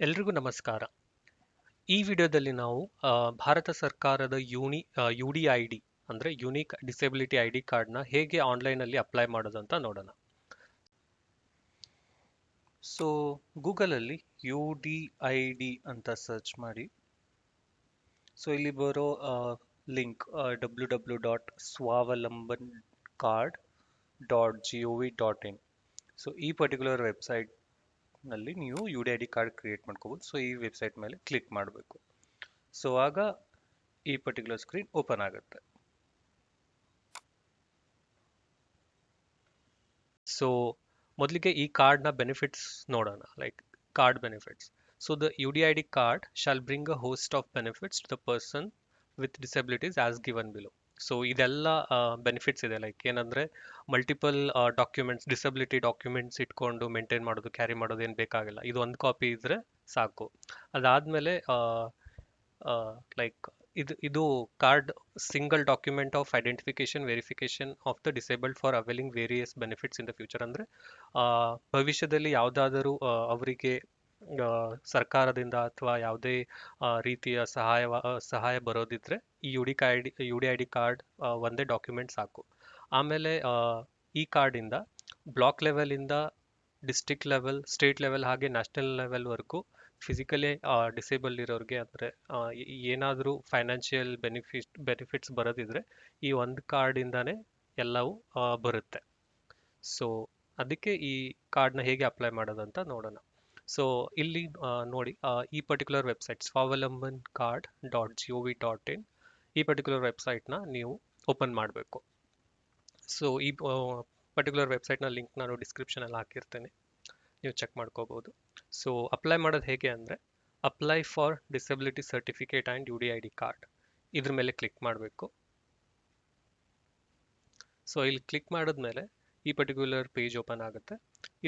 ಎಲ್ರಿಗೂ ನಮಸ್ಕಾರ. ಈ ವಿಡಿಯೋದಲ್ಲಿ ನಾವು ಭಾರತ ಸರ್ಕಾರದ ಯೂನಿ ಯು ಡಿ ಐ ಡಿ ಅಂದರೆ ಯುನೀಕ್ ಡಿಸೆಬಿಲಿಟಿ ಐ ಡಿ ಕಾರ್ಡ್ನ ಹೇಗೆ ಆನ್ಲೈನಲ್ಲಿ ಅಪ್ಲೈ ಮಾಡೋದು ಅಂತ ನೋಡೋಣ. ಸೊ ಗೂಗಲಲ್ಲಿ ಯು ಡಿ ಐ ಡಿ ಅಂತ ಸರ್ಚ್ ಮಾಡಿ. ಸೊ ಇಲ್ಲಿ ಬರೋ link W W dot Swavlamban card dot G O V dot in so ಈ ಪರ್ಟಿಕ್ಯುಲರ್ ವೆಬ್ಸೈಟ್ ನಲ್ಲಿ ನೀವು U D I D card create ಮಾಡ್ಕೋಬೋದು. ಸೊ ಈ ವೆಬ್ಸೈಟ್ ಮೇಲೆ ಕ್ಲಿಕ್ ಮಾಡಬೇಕು. ಸೊ ಆಗ ಈ ಪರ್ಟಿಕ್ಯುಲರ್ ಸ್ಕ್ರೀನ್ ಓಪನ್ ಆಗುತ್ತೆ. ಸೊ ಮೊದಲಿಗೆ ಈ ಕಾರ್ಡ್ನ ಬೆನಿಫಿಟ್ಸ್ ನೋಡೋಣ. Like card benefits so the U D I D card shall bring a host of benefits to the person with disabilities as given below so ಇದೆಲ್ಲ benefits ಇದೆ. Like ಏನಂದ್ರೆ multiple documents disability documents ಇಟ್ಕೊಂಡು maintain ಮಾಡೋದು carry ಮಾಡೋದು ಏನು ಬೇಕಾಗಿಲ್ಲ. ಇದು ಒಂದು ಕಾಪಿ ಇದ್ರೆ ಸಾಕು. ಅದಾದ್ಮೇಲೆ ಲೈಕ್ ಇದು ಇದು card single document of identification verification of the disabled for availing various benefits in the future ಅಂದರೆ ಭವಿಷ್ಯದಲ್ಲಿ ಯಾವುದಾದರೂ ಅವರಿಗೆ ಸರ್ಕಾರದಿಂದ ಅಥವಾ ಯಾವುದೇ ರೀತಿಯ ಸಹಾಯ ಸಹಾಯ ಬರೋದಿದ್ರೆ ಈ U D I D U D I D card ಒಂದೇ ಡಾಕ್ಯುಮೆಂಟ್ ಸಾಕು. ಆಮೇಲೆ ಈ ಕಾರ್ಡಿಂದ ಬ್ಲಾಕ್ ಲೆವೆಲಿಂದ ಡಿಸ್ಟಿಕ್ ಲೆವೆಲ್ ಸ್ಟೇಟ್ ಲೆವೆಲ್ ಹಾಗೆ ನ್ಯಾಷನಲ್ ಲೆವೆಲ್ವರೆಗೂ ಫಿಸಿಕಲಿ ಡಿಸೇಬಲ್ ಇರೋರಿಗೆ ಅಂದರೆ ಏನಾದರೂ ಫೈನಾನ್ಷಿಯಲ್ ಬೆನಿಫಿಟ್ ಬೆನಿಫಿಟ್ಸ್ ಬರೋದಿದ್ರೆ ಈ ಒಂದು ಕಾರ್ಡಿಂದಾನೇ ಎಲ್ಲವೂ ಬರುತ್ತೆ. ಸೊ ಅದಕ್ಕೆ ಈ ಕಾರ್ಡ್ನ ಹೇಗೆ ಅಪ್ಲೈ ಮಾಡೋದಂತ ನೋಡೋಣ. ಸೊ ಇಲ್ಲಿ ನೋಡಿ ಈ particular website Swavlamban card dot G O V dot in ಈ ಪರ್ಟಿಕ್ಯುಲರ್ ವೆಬ್ಸೈಟ್ನ ನೀವು ಓಪನ್ ಮಾಡಬೇಕು. ಸೊ ಈ ಪರ್ಟಿಕ್ಯುಲರ್ ವೆಬ್ಸೈಟ್ನ ಲಿಂಕ್ ನಾನು ಡಿಸ್ಕ್ರಿಪ್ಷನಲ್ಲಿ ಹಾಕಿರ್ತೇನೆ. ನೀವು ಚೆಕ್ ಮಾಡ್ಕೋಬೋದು. ಸೊ ಅಪ್ಲೈ ಮಾಡೋದು ಹೇಗೆ ಅಂದರೆ apply for disability certificate and U D I D card ಇದ್ರ ಮೇಲೆ ಕ್ಲಿಕ್ ಮಾಡಬೇಕು. ಸೊ ಇಲ್ಲಿ ಕ್ಲಿಕ್ ಮಾಡಿದ್ಮೇಲೆ ಈ ಪರ್ಟಿಕ್ಯುಲರ್ ಪೇಜ್ ಓಪನ್ ಆಗುತ್ತೆ.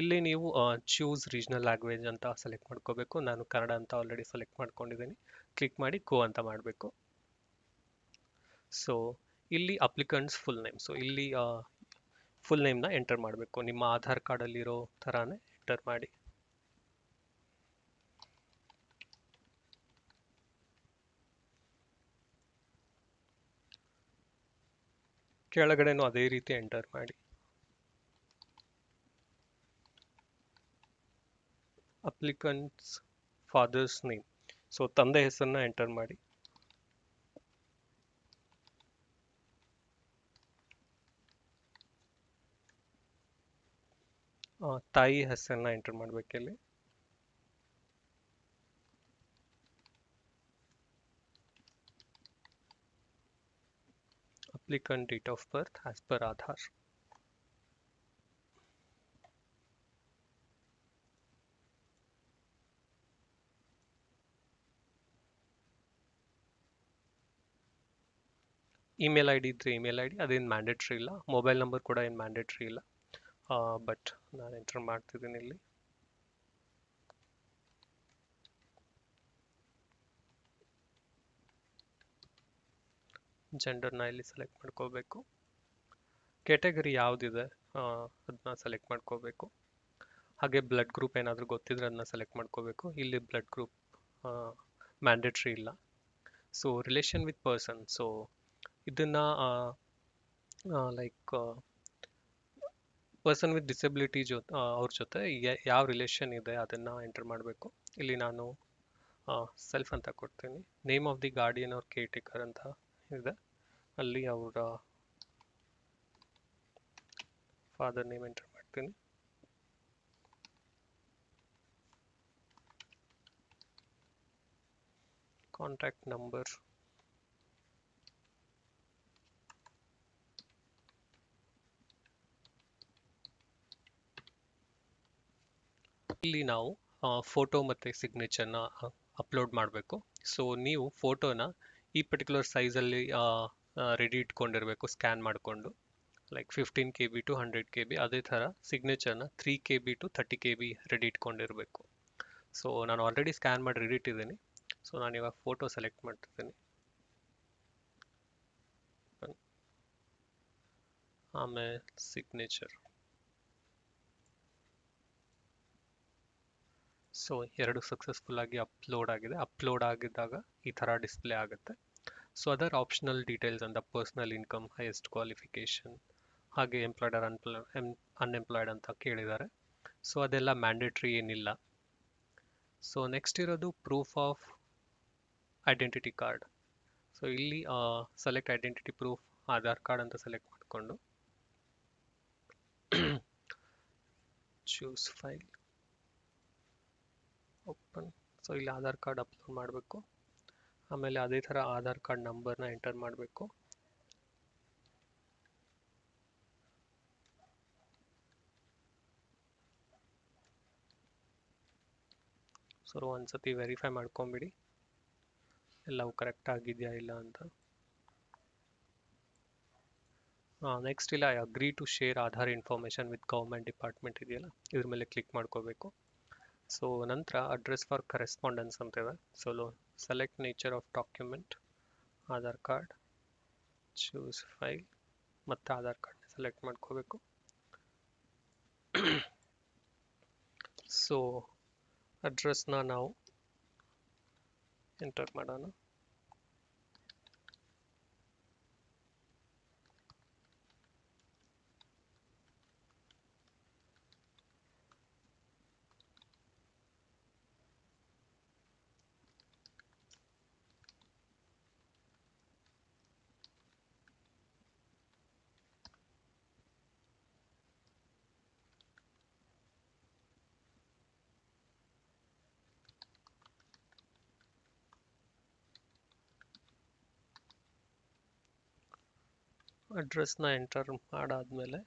ಇಲ್ಲಿ ನೀವು ಚೂಸ್ ರೀಜನಲ್ ಲ್ಯಾಂಗ್ವೇಜ್ ಅಂತ ಸೆಲೆಕ್ಟ್ ಮಾಡ್ಕೋಬೇಕು. ನಾನು ಕನ್ನಡ ಅಂತ ಆಲ್ರೆಡಿ ಸೆಲೆಕ್ಟ್ ಮಾಡ್ಕೊಂಡಿದ್ದೀನಿ. ಕ್ಲಿಕ್ ಮಾಡಿ ಗೋ ಅಂತ ಮಾಡಬೇಕು. ಸೊ ಇಲ್ಲಿ ಅಪ್ಲಿಕಂಟ್ಸ್ ಫುಲ್ ನೇಮ್ ಸೊ ಇಲ್ಲಿ ಫುಲ್ ನೇಮ್ನ ಎಂಟರ್ ಮಾಡಬೇಕು. ನಿಮ್ಮ ಆಧಾರ್ ಕಾರ್ಡಲ್ಲಿರೋ ಥರಾನೇ ಎಂಟರ್ ಮಾಡಿ. ಕೆಳಗಡೆನೂ ಅದೇ ರೀತಿ ಎಂಟರ್ ಮಾಡಿ. ಅಪ್ಲಿಕಂಟ್ಸ್ ಫಾದರ್ಸ್ ನೇಮ್ ಸೊ ತಂದೆ ಹೆಸರನ್ನ ಎಂಟರ್ ಮಾಡಿ. ಆ, ತಾಯಿ ಹೆಸರನ್ನ enter ಮಾಡ್ಬೇಕಿಲ್ಲಿ applicant date of birth as per Aadhaar email I D ಇದ್ದರೆ ಇಮೇಲ್ ಐ ಡಿ ಅದೇನು ಮ್ಯಾಂಡೇಟ್ರಿ ಇಲ್ಲ. ಮೊಬೈಲ್ ನಂಬರ್ ಕೂಡ ಏನು ಮ್ಯಾಂಡೇಟ್ರಿ ಇಲ್ಲ. ಬಟ್ ನಾನು ಎಂಟರ್ ಮಾಡ್ತಿದ್ದೀನಿ ಇಲ್ಲಿ. ಜೆಂಡರ್ನ ಇಲ್ಲಿ ಸೆಲೆಕ್ಟ್ ಮಾಡ್ಕೋಬೇಕು. ಕೆಟಗರಿ ಯಾವುದಿದೆ ಅದನ್ನ ಸೆಲೆಕ್ಟ್ ಮಾಡ್ಕೋಬೇಕು. ಹಾಗೆ ಬ್ಲಡ್ ಗ್ರೂಪ್ ಏನಾದರೂ ಗೊತ್ತಿದ್ರೆ ಅದನ್ನ ಸೆಲೆಕ್ಟ್ ಮಾಡ್ಕೋಬೇಕು. ಇಲ್ಲಿ ಬ್ಲಡ್ ಗ್ರೂಪ್ ಮ್ಯಾಂಡೇಟ್ರಿ ಇಲ್ಲ. So relation with person so ಇದನ್ನ ಲೈಕ್ ಪರ್ಸನ್ ವಿತ್ ಡಿಸೆಬಿಲಿಟಿ ಜೊ ಅವ್ರ ಜೊತೆ ಯಾವ ರಿಲೇಷನ್ ಇದೆ ಅದನ್ನು ಎಂಟರ್ ಮಾಡಬೇಕು. ಇಲ್ಲಿ ನಾನು ಸೆಲ್ಫ್ ಅಂತ ಕೊಡ್ತೀನಿ. ನೇಮ್ ಆಫ್ ದಿ ಗಾರ್ಡಿಯನ್ ಅವ್ರ ಕೇರ್ ಟೇಕರ್ ಅಂತ ಇದೆ. ಅಲ್ಲಿ ಅವರ ಫಾದರ್ ನೇಮ್ ಎಂಟರ್ ಮಾಡ್ತೀನಿ. ಕಾಂಟ್ಯಾಕ್ಟ್ ನಂಬರ್ ಇಲ್ಲಿ ನಾವು ಫೋಟೋ ಮತ್ತು ಸಿಗ್ನೇಚರ್ನ ಅಪ್ಲೋಡ್ ಮಾಡಬೇಕು. ಸೊ ನೀವು ಫೋಟೋನ ಈ ಪರ್ಟಿಕ್ಯುಲರ್ ಸೈಜಲ್ಲಿ ರೆಡಿ ಇಟ್ಕೊಂಡಿರಬೇಕು ಸ್ಕ್ಯಾನ್ ಮಾಡಿಕೊಂಡು. Like fifteen K B to hundred K B ಅದೇ ಥರ ಸಿಗ್ನೇಚರ್ನ three K B to thirty K B ready ಇಟ್ಕೊಂಡಿರಬೇಕು. So ನಾನು ಆಲ್ರೆಡಿ ಸ್ಕ್ಯಾನ್ ಮಾಡಿ ರೆಡಿ ಇಟ್ಟಿದ್ದೀನಿ. ಸೊ ನಾನು ಇವಾಗ ಫೋಟೋ ಸೆಲೆಕ್ಟ್ ಮಾಡ್ತಿದ್ದೀನಿ. ಆಮೇಲೆ ಸಿಗ್ನೇಚರ್ ಸೊ, ಎರಡು ಸಕ್ಸಸ್ಫುಲ್ ಆಗಿ ಅಪ್ಲೋಡ್ ಆಗಿದೆ. ಅಪ್ಲೋಡ್ ಆಗಿದ್ದಾಗ ಈ ಥರ ಡಿಸ್ಪ್ಲೇ ಆಗುತ್ತೆ. ಸೊ ಅದರ್ ಆಪ್ಷನಲ್ ಡೀಟೇಲ್ಸ್ ಅಂತ ಪರ್ಸ್ನಲ್ ಇನ್ಕಮ್ ಹೈಯೆಸ್ಟ್ ಕ್ವಾಲಿಫಿಕೇಷನ್ ಹಾಗೆ ಎಂಪ್ಲಾಯ್ಡ್ ಅನ್ಎಂಪ್ಲಾಯ್ಡ್ ಅಂತ ಕೇಳಿದ್ದಾರೆ. ಸೊ ಅದೆಲ್ಲ ಮ್ಯಾಂಡೇಟ್ರಿ ಏನಿಲ್ಲ. ಸೊ ನೆಕ್ಸ್ಟ್ ಇರೋದು proof of identity card so ಇಲ್ಲಿ select identity proof Aadhaar card ಅಂತ ಸೆಲೆಕ್ಟ್ ಮಾಡಿಕೊಂಡು ಚೂಸ್ ಫೈಲ್ ಓಪನ್. ಸೊ ಇಲ್ಲಿ ಆಧಾರ್ ಕಾರ್ಡ್ ಅಪ್ಲೋಡ್ ಮಾಡಬೇಕು. ಆಮೇಲೆ ಅದೇ ಥರ ಆಧಾರ್ ಕಾರ್ಡ್ ನಂಬರ್ನ ಎಂಟರ್ ಮಾಡಬೇಕು. ಸೊ ಒಂದ್ಸತಿ ವೆರಿಫೈ ಮಾಡ್ಕೊಂಬಿಡಿ. ಎಲ್ಲವೂ ಕರೆಕ್ಟ್ ಆಗಿದೆಯಾ ಇಲ್ಲ ಅಂತ. ನೆಕ್ಸ್ಟ್ ಇಲ್ಲ agree to share Aadhaar information with government department ಇದೆಯಲ್ಲ? ಇದ್ರ ಮೇಲೆ ಕ್ಲಿಕ್ ಮಾಡ್ಕೋಬೇಕು. ಸೊ ನಂತರ ಅಡ್ರೆಸ್ ಫಾರ್ ಕರೆಸ್ಪಾಂಡೆನ್ಸ್ ಅಂತ ಇದೆ. So select nature of document Aadhaar card choose file ಮತ್ತು ಆಧಾರ್ ಕಾರ್ಡ್ ಸೆಲೆಕ್ಟ್ ಮಾಡ್ಕೋಬೇಕು. ಸೊ ಅಡ್ರೆಸ್ನ ನಾವು ಎಂಟರ್ ಮಾಡೋಣ. ಅಡ್ರೆಸ್ನ ಎಂಟರ್ ಮಾಡಾದಮೇಲೆ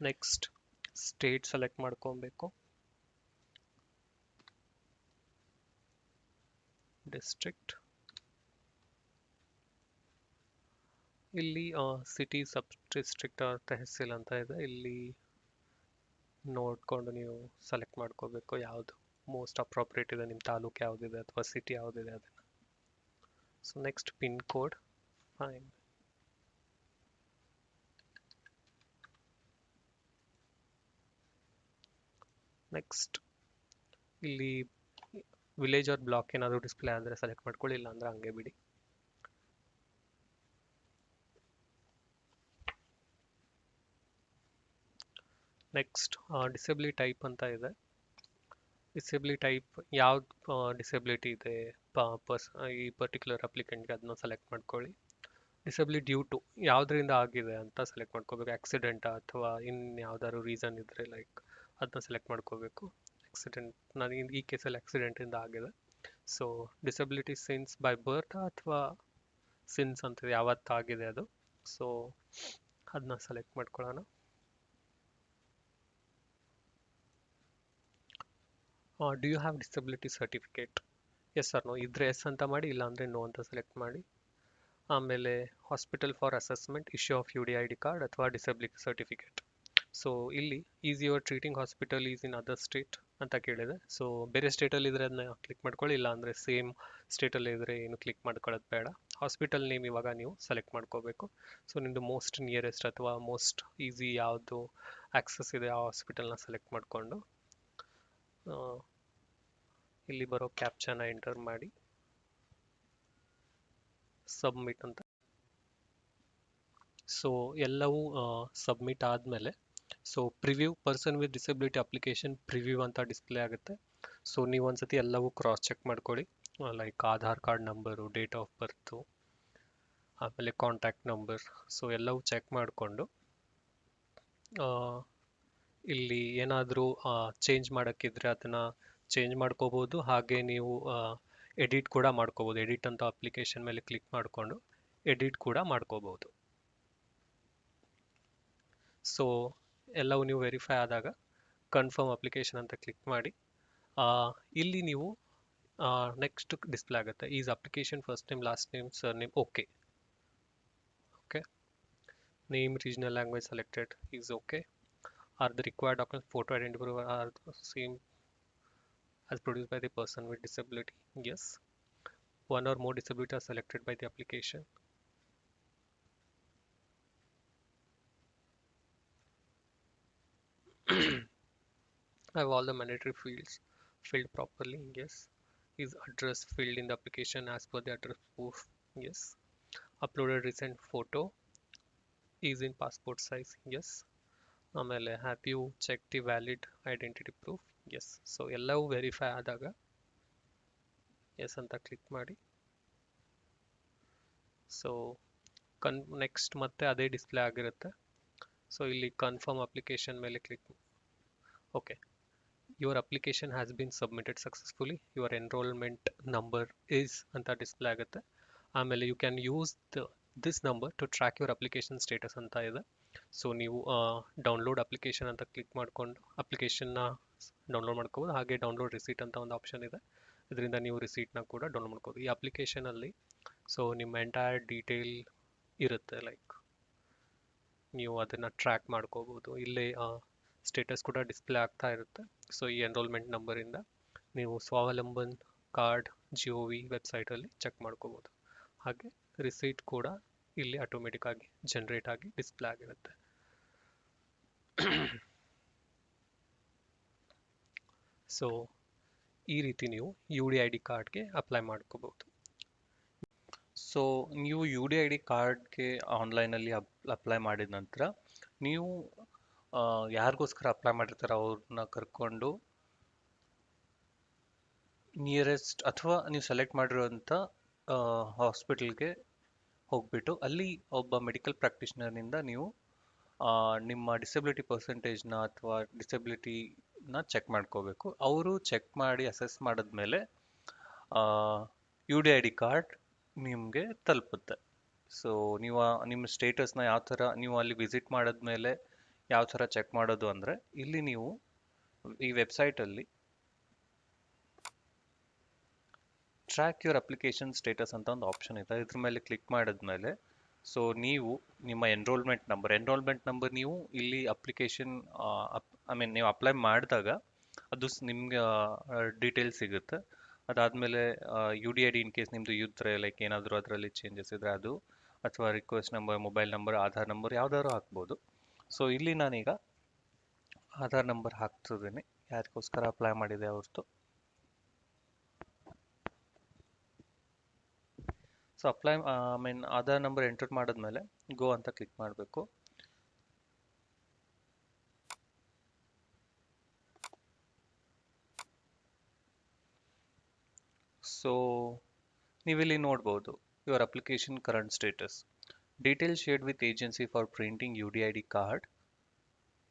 ನೆಕ್ಸ್ಟ್ ಸ್ಟೇಟ್ ಸೆಲೆಕ್ಟ್ ಮಾಡ್ಕೊಬೇಕು. ಡಿಸ್ಟ್ರಿಕ್ಟ್ ಇಲ್ಲಿ ಸಿಟಿ ಸಬ್ ಡಿಸ್ಟ್ರಿಕ್ಟ್ ತೆಹಸೀಲ್ ಅಂತ ಇದೆ. ಇಲ್ಲಿ ನೋಡಿಕೊಂಡು ನೀವು ಸೆಲೆಕ್ಟ್ ಮಾಡ್ಕೋಬೇಕು ಯಾವುದು ಮೋಸ್ಟ್ ಅಪ್ರೋಪ್ರಿಯೇಟ್ ಇದೆ ನಿಮ್ಮ ತಾಲೂಕು ಯಾವುದಿದೆ, ಅಥವಾ ಸಿಟಿ ಯಾವುದಿದೆ ಅದನ್ನು. So next pin code fine next ಇಲ್ಲಿ ವಿಲೇಜ್ ಆರ್ ಬ್ಲಾಕ್ ಏನಾದರೂ ಡಿಸ್ಪ್ಲೇ ಆದರೆ ಸೆಲೆಕ್ಟ್ ಮಾಡ್ಕೊಳ್ಳಿ ಇಲ್ಲ ಅಂದ್ರೆ ಹಂಗೆ ಬಿಡಿ. ನೆಕ್ಸ್ಟ್ ಡಿಸೇಬಲಿ ಟೈಪ್ ಅಂತ ಇದೆ. ಡಿಸೇಬಲಿ ಟೈಪ್ ಯಾವ್ದು ಡಿಸೇಬಿಲಿಟಿ ಇದೆ? ಪರ್ಸ್, ಈ ಪರ್ಟಿಕ್ಯುಲರ್ ಅಪ್ಲಿಕೆಂಟ್ಗೆ ಅದನ್ನ ಸೆಲೆಕ್ಟ್ ಮಾಡ್ಕೊಳ್ಳಿ. ಡಿಸೇಬಲಿ ಡ್ಯೂ ಟು ಯಾವುದರಿಂದ ಆಗಿದೆ ಅಂತ ಸೆಲೆಕ್ಟ್ ಮಾಡ್ಕೋಬೇಕು. ಆಕ್ಸಿಡೆಂಟ್ ಅಥವಾ ಇನ್ ಯಾವ್ದಾದ್ರು ರೀಸನ್ ಇದ್ರೆ ಲೈಕ್ ಅದನ್ನ ಸೆಲೆಕ್ಟ್ ಮಾಡ್ಕೋಬೇಕು. ಆಕ್ಸಿಡೆಂಟ್ ನನಗೆ ಈ ಕೇಸಲ್ಲಿ ಆಕ್ಸಿಡೆಂಟಿಂದ ಆಗಿದೆ. So disability since by birth ಅಥವಾ ಸಿನ್ಸ್ ಅಂತ ಯಾವತ್ತಾಗಿದೆ ಅದು. ಸೊ ಅದನ್ನ ಸೆಲೆಕ್ಟ್ ಮಾಡ್ಕೊಳ್ಳೋಣ. Do you have disability certificate yes sir no ಇದ್ರೆ ಎಸ್ ಅಂತ ಮಾಡಿ ಇಲ್ಲ ಅಂದರೆ ನೋ ಅಂತ ಸೆಲೆಕ್ಟ್ ಮಾಡಿ. ಆಮೇಲೆ hospital for assessment issue of U D I D card ಅಥವಾ ಡಿಸಬಿಲಿಟಿ ಸರ್ಟಿಫಿಕೇಟ್ ಸೊ ಇಲ್ಲಿ is your treating hospital is in other state ಅಂತ ಕೇಳಿದೆ. ಸೊ ಬೇರೆ ಸ್ಟೇಟಲ್ಲಿ ಇದ್ರೆ ಅದನ್ನ ಕ್ಲಿಕ್ ಮಾಡ್ಕೊಳ್ಳಿ ಇಲ್ಲ ಅಂದರೆ ಸೇಮ್ ಸ್ಟೇಟಲ್ಲಿ ಇದ್ರೆ ಏನು ಕ್ಲಿಕ್ ಮಾಡ್ಕೊಳ್ಳೋದು ಬೇಡ. ಹಾಸ್ಪಿಟಲ್ ನೇಮ್ ಇವಾಗ ನೀವು ಸೆಲೆಕ್ಟ್ ಮಾಡ್ಕೋಬೇಕು. ಸೊ ನಿಮ್ಮದು ಮೋಸ್ಟ್ ನಿಯರೆಸ್ಟ್ ಅಥವಾ ಮೋಸ್ಟ್ ಈಸಿ ಯಾವುದು ಆಕ್ಸಸ್ ಇದೆ ಆ ಹಾಸ್ಪಿಟಲ್ನ ಸೆಲೆಕ್ಟ್ ಮಾಡಿಕೊಂಡು ಇಲ್ಲಿ ಬರೋ ಕ್ಯಾಪ್ಚನ್ನ ಎಂಟರ್ ಮಾಡಿ ಸಬ್ಮಿಟ್ ಅಂತ. ಸೊ ಎಲ್ಲವೂ ಸಬ್ಮಿಟ್ ಆದಮೇಲೆ so preview person with disability application preview ಅಂತ ಡಿಸ್ಪ್ಲೇ ಆಗುತ್ತೆ. ಸೊ ನೀವು ಒಂದ್ಸತಿ ಎಲ್ಲವೂ ಕ್ರಾಸ್ ಚೆಕ್ ಮಾಡ್ಕೊಳ್ಳಿ. Like Aadhaar card number date of birth ಆಮೇಲೆ ಕಾಂಟ್ಯಾಕ್ಟ್ ನಂಬರ್ ಸೊ ಎಲ್ಲವೂ ಚೆಕ್ ಮಾಡಿಕೊಂಡು ಇಲ್ಲಿ ಏನಾದರೂ ಚೇಂಜ್ ಮಾಡೋಕ್ಕಿದ್ರೆ ಅದನ್ನು ಚೇಂಜ್ ಮಾಡ್ಕೋಬೋದು. ಹಾಗೆ ನೀವು ಎಡಿಟ್ ಕೂಡ ಮಾಡ್ಕೋಬೋದು. ಎಡಿಟ್ ಅಂತ ಅಪ್ಲಿಕೇಶನ್ ಮೇಲೆ ಕ್ಲಿಕ್ ಮಾಡಿಕೊಂಡು ಎಡಿಟ್ ಕೂಡ ಮಾಡ್ಕೋಬೋದು. ಸೊ ಎಲ್ಲವೂ ನೀವು ವೆರಿಫೈ ಆದಾಗ ಕನ್ಫರ್ಮ್ ಅಪ್ಲಿಕೇಶನ್ ಅಂತ ಕ್ಲಿಕ್ ಮಾಡಿ ಇಲ್ಲಿ ನೀವು ನೆಕ್ಸ್ಟ್ ಡಿಸ್ಪ್ಲೇ ಆಗುತ್ತೆ. Is application first name last name surname okay okay name regional language selected is okay are the required document photo identify are same as produced by the person with disability? Yes one or more disability are selected by the application. have all the mandatory fields filled properly yes is address filled in the application as per the address proof yes uploaded recent photo is in passport size yes ಆಮೇಲೆ have you check the valid identity proof yes so ಎಲ್ಲವೂ verify ಆದಾಗ S ಅಂತ click ಮಾಡಿ so ಕನ್ next ಮತ್ತೆ ಅದೇ display ಆಗಿರುತ್ತೆ so ಇಲ್ಲಿ ಕನ್ಫರ್ಮ್ ಅಪ್ಲಿಕೇಶನ್ ಮೇಲೆ click okay your application has been submitted successfully your enrolment number is ಅಂತ ಡಿಸ್ಪ್ಲೇ ಆಗುತ್ತೆ. ಆಮೇಲೆ you can use the this number to track your application status ಅಂತ ಇದೆ. ಸೊ ನೀವು ಡೌನ್ಲೋಡ್ ಅಪ್ಲಿಕೇಶನ್ ಅಂತ ಕ್ಲಿಕ್ ಮಾಡಿಕೊಂಡು ಅಪ್ಲಿಕೇಶನ್ನ ಡೌನ್ಲೋಡ್ ಮಾಡ್ಕೋಬೋದು. ಹಾಗೆ ಡೌನ್ಲೋಡ್ ರಿಸೀಟ್ ಅಂತ ಒಂದು ಆಪ್ಷನ್ ಇದೆ. ಇದರಿಂದ ನೀವು ರಿಸೀಟ್ನ ಕೂಡ ಡೌನ್ಲೋಡ್ ಮಾಡ್ಕೋಬೋದು. ಈ ಅಪ್ಲಿಕೇಶನಲ್ಲಿ ಸೊ ನಿಮ್ಮ ಎಂಟೈರ್ ಡೀಟೇಲ್ ಇರುತ್ತೆ ಲೈಕ್ ನೀವು ಅದನ್ನು ಟ್ರ್ಯಾಕ್ ಮಾಡ್ಕೋಬೋದು. ಇಲ್ಲೇ ಸ್ಟೇಟಸ್ ಕೂಡ ಡಿಸ್ಪ್ಲೇ ಆಗ್ತಾ ಇರುತ್ತೆ. ಸೊ ಈ ಎನ್ರೋಲ್ಮೆಂಟ್ ನಂಬರಿಂದ ನೀವು Swavlamban card G O V ವೆಬ್ಸೈಟಲ್ಲಿ ಚೆಕ್ ಮಾಡ್ಕೋಬೋದು. ಹಾಗೆ ರಿಸೀಟ್ ಕೂಡ ಇಲ್ಲಿ ಆಟೋಮೆಟಿಕ್ ಆಗಿ ಜನರೇಟ್ ಆಗಿ ಡಿಸ್ಪ್ಲೇ ಆಗಿರುತ್ತೆ. ಸೊ ಈ ರೀತಿ ನೀವು ಯು ಡಿ ಐ ಡಿ ಕಾರ್ಡ್ಗೆ ಅಪ್ಲೈ ಮಾಡ್ಕೋಬಹುದು ಸೊ ನೀವು ಯು ಡಿ ಐ ಡಿ ಕಾರ್ಡ್ಗೆ ಆನ್ಲೈನಲ್ಲಿ ಅಪ್ಲೈ ಮಾಡಿದ ನಂತರ ನೀವು ಯಾರಿಗೋಸ್ಕರ ಅಪ್ಲೈ ಮಾಡಿರ್ತಾರೆ ಅವ್ರನ್ನ ಕರ್ಕೊಂಡು ನಿಯರೆಸ್ಟ್ ಅಥವಾ ನೀವು ಸೆಲೆಕ್ಟ್ ಮಾಡಿರೋಂಥ ಹಾಸ್ಪಿಟಲ್ಗೆ ಹೋಗ್ಬಿಟ್ಟು ಅಲ್ಲಿ ಒಬ್ಬ ಮೆಡಿಕಲ್ ಪ್ರಾಕ್ಟೀಷನರ್ನಿಂದ ನೀವು ನಿಮ್ಮ ಡಿಸೆಬಿಲಿಟಿ ಪರ್ಸೆಂಟೇಜ್ನ ಅಥವಾ ಡಿಸೆಬಿಲಿಟಿನ ಚೆಕ್ ಮಾಡ್ಕೋಬೇಕು. ಅವರು ಚೆಕ್ ಮಾಡಿ ಅಸೆಸ್ ಮಾಡಿದ್ಮೇಲೆ U D I D card ನಿಮಗೆ ತಲುಪುತ್ತೆ. ಸೊ ನೀವು ನಿಮ್ಮ ಸ್ಟೇಟಸ್ನ ಯಾವ ಥರ ನೀವು ಅಲ್ಲಿ ವಿಸಿಟ್ ಮಾಡಿದ್ಮೇಲೆ ಯಾವ ಥರ ಚೆಕ್ ಮಾಡೋದು ಅಂದರೆ, ಇಲ್ಲಿ ನೀವು ಈ ವೆಬ್ಸೈಟಲ್ಲಿ ಟ್ರ್ಯಾಕ್ ಯುವರ್ ಅಪ್ಲಿಕೇಶನ್ ಸ್ಟೇಟಸ್ ಅಂತ ಒಂದು ಆಪ್ಷನ್ ಇದೆ. ಇದ್ರ ಮೇಲೆ ಕ್ಲಿಕ್ ಮಾಡಿದ್ಮೇಲೆ ಸೊ ನೀವು ನಿಮ್ಮ ಎನ್ರೋಲ್ಮೆಂಟ್ ನಂಬರ್ ಎನ್ರೋಲ್ಮೆಂಟ್ ನಂಬರ್ ನೀವು ಇಲ್ಲಿ ಅಪ್ಲಿಕೇಶನ್ ಐ ಮೀನ್ ನೀವು ಅಪ್ಲೈ ಮಾಡಿದಾಗ ಅದು ನಿಮ್ಗೆ ಡೀಟೇಲ್ಸ್ ಸಿಗುತ್ತೆ. ಅದಾದಮೇಲೆ U D I D in case ನಿಮ್ಮದು ಇದ್ದರೆ ಲೈಕ್ ಏನಾದರೂ ಅದರಲ್ಲಿ ಚೇಂಜಸ್ ಇದ್ದರೆ ಅದು, ಅಥವಾ request number mobile number Aadhaar number ಯಾವ್ದಾದ್ರು ಹಾಕ್ಬೋದು. ಸೊ ಇಲ್ಲಿ ನಾನೀಗ ಆಧಾರ್ ನಂಬರ್ ಹಾಕ್ತಿದ್ದೀನಿ. ಯಾರಿಗೋಸ್ಕರ ಅಪ್ಲೈ ಮಾಡಿದೆ ಅವ್ರದ್ದು so apply I mean Aadhaar number enter ಮಾಡಿದ್ಮೇಲೆ ಗೋ ಅಂತ ಕ್ಲಿಕ್ ಮಾಡಬೇಕು. ಸೊ ನೀವಿಲ್ಲಿ ನೋಡ್ಬೋದು your application current status agency for printing U D I D card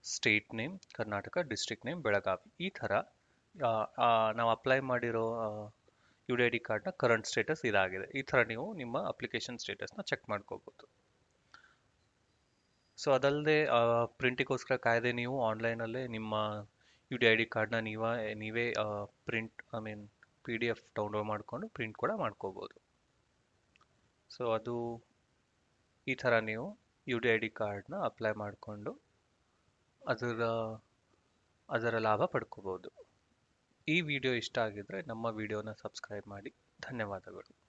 state name Karnataka district name Belagavi ಈ ಥರ ನಾವು ಅಪ್ಲೈ ಮಾಡಿರೋ ಯು ಡಿ ಐ ಡಿ ಕಾರ್ಡ್ನ ಕರೆಂಟ್ ಸ್ಟೇಟಸ್ ಇದಾಗಿದೆ. ಈ ಥರ ನೀವು ನಿಮ್ಮ ಅಪ್ಲಿಕೇಶನ್ ಸ್ಟೇಟಸ್ನ ಚೆಕ್ ಮಾಡ್ಕೋಬೋದು. ಸೊ ಅದಲ್ಲದೆ ಪ್ರಿಂಟಿಗೋಸ್ಕರ ಕಾಯ್ದೆ ನೀವು ಆನ್ಲೈನಲ್ಲೇ ನಿಮ್ಮ ಯು ಡಿ ಐ ಡಿ ಕಾರ್ಡ್ನ ನೀವ, ನೀವೇ print I mean P D F download ಮಾಡಿಕೊಂಡು ಪ್ರಿಂಟ್ ಕೂಡ ಮಾಡ್ಕೋಬೋದು. ಸೊ ಅದು ಈ ಥರ ನೀವು ಯು ಡಿ ಐ ಡಿ ಕಾರ್ಡ್ನ ಅಪ್ಲೈ ಮಾಡಿಕೊಂಡು ಅದರ ಅದರ ಲಾಭ ಪಡ್ಕೋಬೋದು. ಈ ವಿಡಿಯೋ ಇಷ್ಟ ಆಗಿದ್ರೆ ನಮ್ಮ ವಿಡಿಯೋನ ಸಬ್ಸ್ಕ್ರೈಬ್ ಮಾಡಿ. ಧನ್ಯವಾದಗಳು.